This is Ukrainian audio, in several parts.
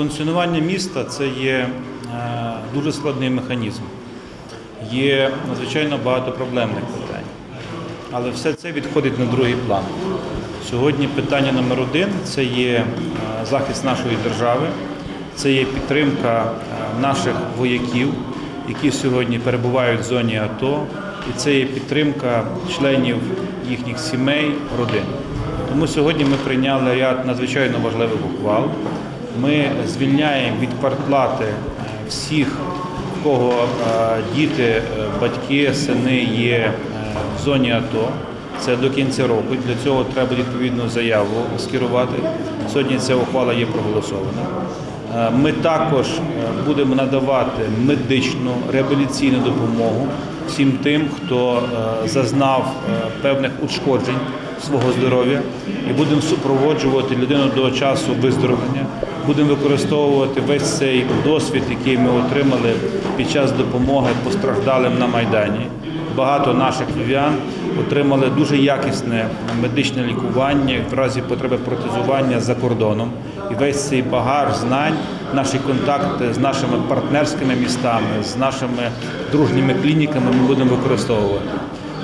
Функціонування міста це є е, дуже складний механізм. Є надзвичайно багато проблемних питань. Але все це відходить на другий план. Сьогодні питання номер один це є е, захист нашої держави, це є підтримка е, наших вояків, які сьогодні перебувають в зоні АТО, і це є підтримка членів їхніх сімей, родин. Тому сьогодні ми прийняли ряд надзвичайно важливих ухвал. Ми звільняємо від квартплати всіх, в кого е, діти, е, батьки, сини є е, в зоні АТО. Це до кінця року. Для цього треба відповідну заяву скерувати. Сьогодні ця ухвала є проголосована. Ми також будемо надавати медичну реабілітаційну допомогу всім тим, хто зазнав певних ушкоджень свого здоров'я, і будемо супроводжувати людину до часу виздоровлення. Будемо використовувати весь цей досвід, який ми отримали під час допомоги постраждалим на майдані. Багато наших львів'ян отримали дуже якісне медичне лікування в разі потреби протезування за кордоном. І весь цей багаж знань, наші контакти з нашими партнерськими містами, з нашими дружніми клініками ми будемо використовувати.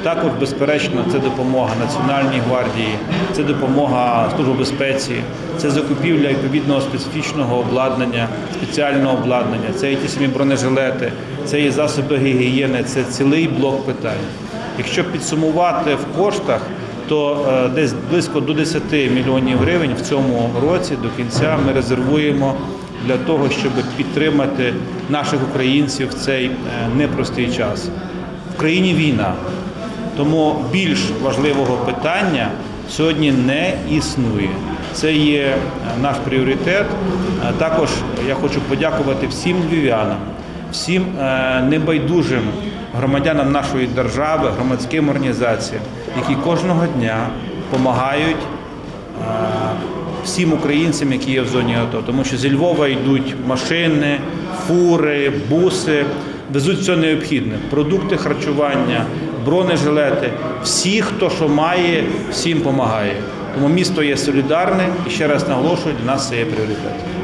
Також, безперечно, це допомога Національній гвардії, це допомога Службі безпеці, це закупівля відповідного специфічного обладнання, спеціального обладнання, це і ті самі бронежилети, це і засоби гігієни, це цілий блок питань. Якщо підсумувати в коштах, то е, десь близько до 10 мільйонів гривень в цьому році до кінця ми резервуємо для того, щоб підтримати наших українців в цей е, непростий час. В країні війна. Тому більш важливого питання сьогодні не існує. Це є е, наш пріоритет. Е, Також я хочу подякувати всім львів'янам, всім е, небайдужим громадянам нашої держави, громадським організаціям, які кожного дня допомагають всім українцям, які є в зоні АТО, тому що зі Львова йдуть машини, фури, буси, везуть все необхідне: продукти харчування, бронежилети. Всі, хто що має, всім допомагає. Тому місто є солідарне і ще раз наголошую, для нас це є пріоритет.